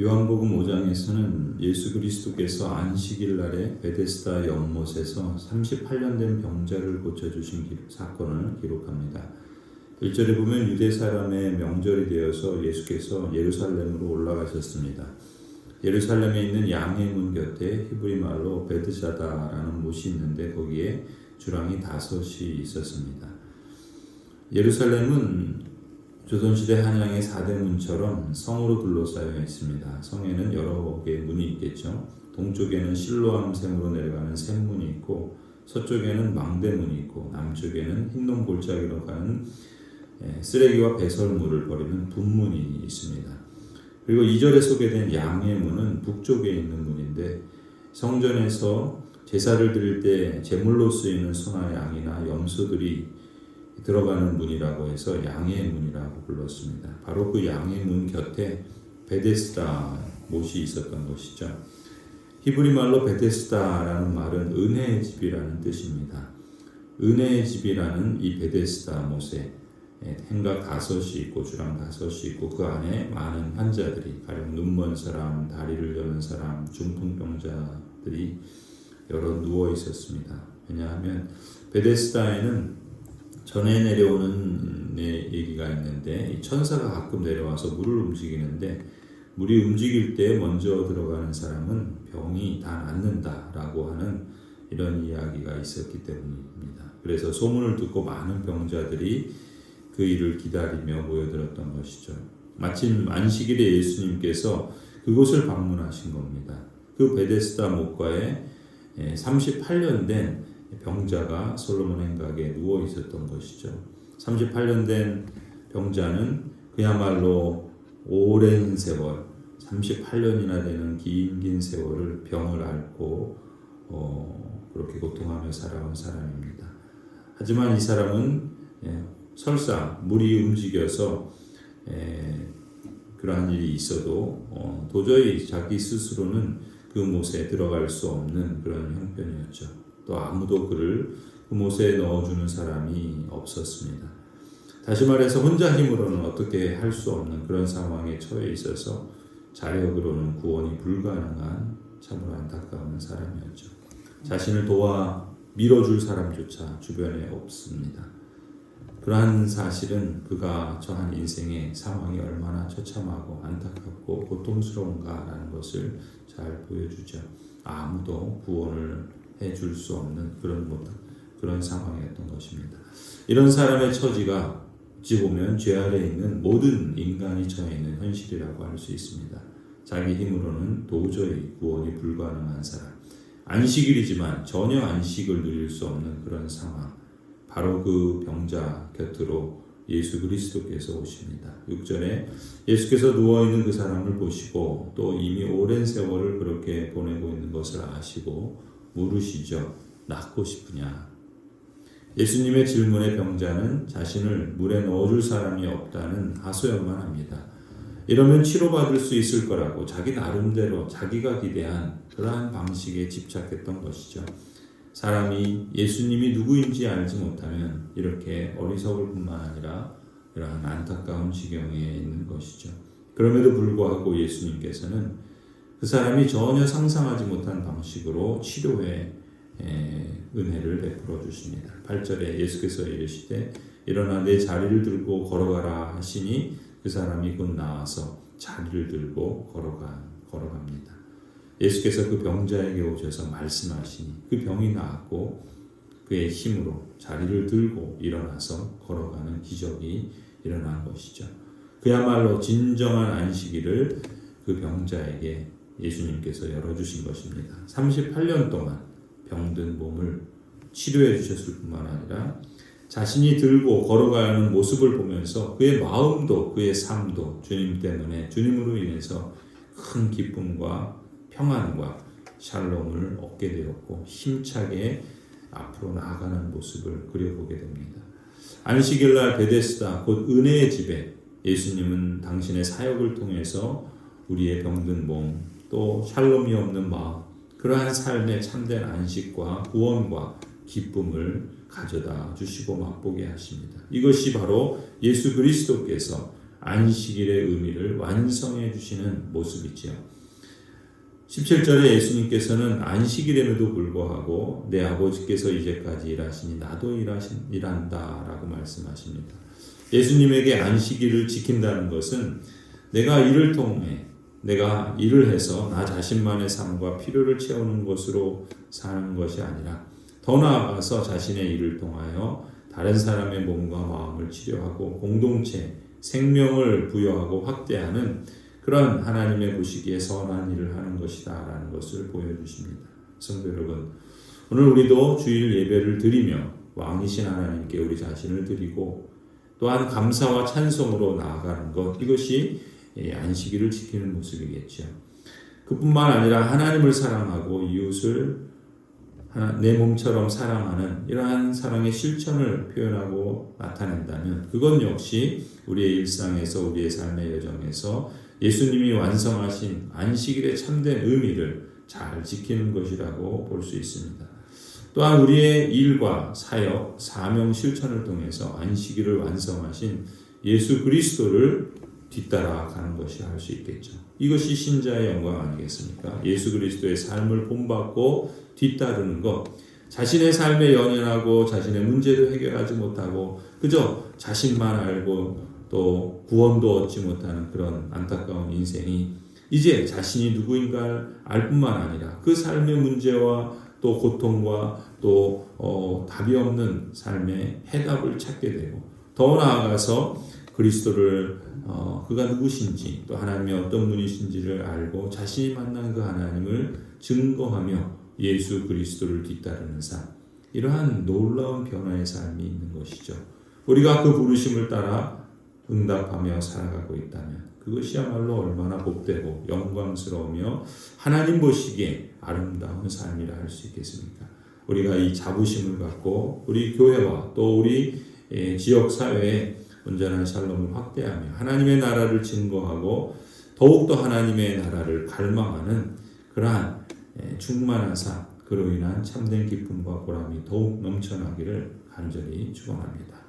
요한복음 5장에서는 예수 그리스도께서 안식일 날에 베데스다 연못에서 38년 된 병자를 고쳐주신 기- 사건을 기록합니다. 1절에 보면 유대 사람의 명절이 되어서 예수께서 예루살렘으로 올라가셨습니다. 예루살렘에 있는 양의 문 곁에 히브리 말로 베드사다라는 못이 있는데 거기에 주랑이 다섯이 있었습니다. 예루살렘은 조선시대 한양의 사대문처럼 성으로 둘러싸여 있습니다. 성에는 여러 개의 문이 있겠죠. 동쪽에는 실로암 샘으로 내려가는 샘문이 있고 서쪽에는 망대문이 있고 남쪽에는 흰놈 골짜기로 가는 예, 쓰레기와 배설물을 버리는 분문이 있습니다. 그리고 2절에 소개된 양의 문은 북쪽에 있는 문인데 성전에서 제사를 드릴 때 제물로 쓰이는 소나 양이나 염소들이 들어가는 문이라고 해서 양의 문이라고 불렀습니다. 바로 그 양의 문 곁에 베데스다 못이 있었던 것이죠. 히브리 말로 베데스다라는 말은 은혜의 집이라는 뜻입니다. 은혜의 집이라는 이 베데스다 못에 행각 다섯이 있고 주랑 다섯이 있고 그 안에 많은 환자들이 가령 눈먼 사람, 다리를 여는 사람, 중풍병자들이 여러 누워 있었습니다. 왜냐하면 베데스다에는 전에 내려오는 네, 얘기가 있는데 이 천사가 가끔 내려와서 물을 움직이는데 물이 움직일 때 먼저 들어가는 사람은 병이 다 낫는다라고 하는 이런 이야기가 있었기 때문입니다. 그래서 소문을 듣고 많은 병자들이 그 일을 기다리며 모여들었던 것이죠. 마침 안식일에 예수님께서 그곳을 방문하신 겁니다. 그 베데스다 목과에 38년 된 병자가 솔로몬 행각에 누워 있었던 것이죠. 38년 된 병자는 그야말로 오랜 세월, 38년이나 되는 긴 긴 세월을 병을 앓고 어, 그렇게 고통하며 살아온 사람입니다. 하지만 이 사람은 예, 설사 물이 움직여서 에, 그러한 일이 있어도 어, 도저히 자기 스스로는 그 못에 들어갈 수 없는 그런 형편이었죠. 또 아무도 그를 그 못에 넣어주는 사람이 없었습니다. 다시 말해서 혼자 힘으로는 어떻게 할 수 없는 그런 상황에 처해 있어서 자력으로는 구원이 불가능한 참으로 안타까운 사람이었죠. 자신을 도와 밀어줄 사람조차 주변에 없습니다. 그러한 사실은 그가 처한 인생의 상황이 얼마나 처참하고 안타깝고 고통스러운가라는 것을 잘 보여주죠. 아무도 구원을 해줄 수 없는 그런 못 그런 상황이었던 것입니다. 이런 사람의 처지가 어찌 보면 죄 아래 있는 모든 인간이 처해 있는 현실이라고 할 수 있습니다. 자기 힘으로는 도저히 구원이 불가능한 사람. 안식일이지만 전혀 안식을 누릴 수 없는 그런 상황. 바로 그 병자 곁으로 예수 그리스도께서 오십니다. 6절에 예수께서 누워 있는 그 사람을 보시고 또 이미 오랜 세월을 그렇게 보내고 있는 것을 아시고 물으시죠. 낫고 싶으냐? 예수님의 질문에 병자는 자신을 물에 넣어줄 사람이 없다는 하소연만 합니다. 이러면 치료받을 수 있을 거라고 자기 나름대로 자기가 기대한 그러한 방식에 집착했던 것이죠. 사람이 예수님이 누구인지 알지 못하면 이렇게 어리석을 뿐만 아니라 이러한 안타까운 지경에 있는 것이죠. 그럼에도 불구하고 예수님께서는 그 사람이 전혀 상상하지 못한 방식으로 치료에 은혜를 베풀어 주십니다. 8절에 예수께서 이르시되 일어나 내 자리를 들고 걸어가라 하시니 그 사람이 곧 나와서 자리를 들고 걸어가 걸어갑니다. 예수께서 그 병자에게 오셔서 말씀하시니 그 병이 나았고 그의 힘으로 자리를 들고 일어나서 걸어가는 기적이 일어난 것이죠. 그야말로 진정한 안식일을 그 병자에게 예수님께서 열어주신 것입니다. 38년 동안 병든 몸을 치료해 주셨을 뿐만 아니라 자신이 들고 걸어가야 하는 모습을 보면서 그의 마음도 그의 삶도 주님 때문에 주님으로 인해서 큰 기쁨과 평안과 샬롬을 얻게 되었고 힘차게 앞으로 나아가는 모습을 그려보게 됩니다. 안식일 날 베데스다 곧 은혜의 집에 예수님은 당신의 사역을 통해서 우리의 병든 몸 또 샬롬이 없는 마음 그러한 삶의 참된 안식과 구원과 기쁨을 가져다 주시고 맛보게 하십니다. 이것이 바로 예수 그리스도께서 안식일의 의미를 완성해 주시는 모습이지요. 17절에 예수님께서는 안식일에도 불구하고 내 아버지께서 이제까지 일하시니 나도 일하신, 일한다 라고 말씀하십니다. 예수님에게 안식일을 지킨다는 것은 내가 일을 통해 내가 일을 해서 나 자신만의 삶과 필요를 채우는 것으로 사는 것이 아니라 더 나아가서 자신의 일을 통하여 다른 사람의 몸과 마음을 치료하고 공동체 생명을 부여하고 확대하는 그런 하나님의 보시기에 선한 일을 하는 것이다 라는 것을 보여주십니다. 성도 여러분, 오늘 우리도 주일 예배를 드리며 왕이신 하나님께 우리 자신을 드리고 또한 감사와 찬송으로 나아가는 것 이것이 안식일을 지키는 모습이겠죠. 그뿐만 아니라 하나님을 사랑하고 이웃을 내 몸처럼 사랑하는 이러한 사랑의 실천을 표현하고 나타낸다면 그건 역시 우리의 일상에서 우리의 삶의 여정에서 예수님이 완성하신 안식일의 참된 의미를 잘 지키는 것이라고 볼 수 있습니다. 또한 우리의 일과 사역, 사명 실천을 통해서 안식일을 완성하신 예수 그리스도를 뒤따라가는 것이 할 수 있겠죠. 이것이 신자의 영광 아니겠습니까? 예수 그리스도의 삶을 본받고 뒤따르는 것, 자신의 삶에 연연하고 자신의 문제도 해결하지 못하고 그저 자신만 알고 또 구원도 얻지 못하는 그런 안타까운 인생이 이제 자신이 누구인가를 알 뿐만 아니라 그 삶의 문제와 또 고통과 또 어, 답이 없는 삶의 해답을 찾게 되고 더 나아가서 그리스도를 어, 그가 누구신지 또 하나님의 어떤 분이신지를 알고 자신이 만난 그 하나님을 증거하며 예수 그리스도를 뒤따르는 삶 이러한 놀라운 변화의 삶이 있는 것이죠. 우리가 그 부르심을 따라 응답하며 살아가고 있다면 그것이야말로 얼마나 복되고 영광스러우며 하나님 보시기에 아름다운 삶이라 할 수 있겠습니까? 우리가 이 자부심을 갖고 우리 교회와 또 우리 지역 사회에 온전한 샬롬을 확대하며 하나님의 나라를 증거하고 더욱더 하나님의 나라를 갈망하는 그러한 충만한 삶, 그로 인한 참된 기쁨과 보람이 더욱 넘쳐나기를 간절히 축원합니다.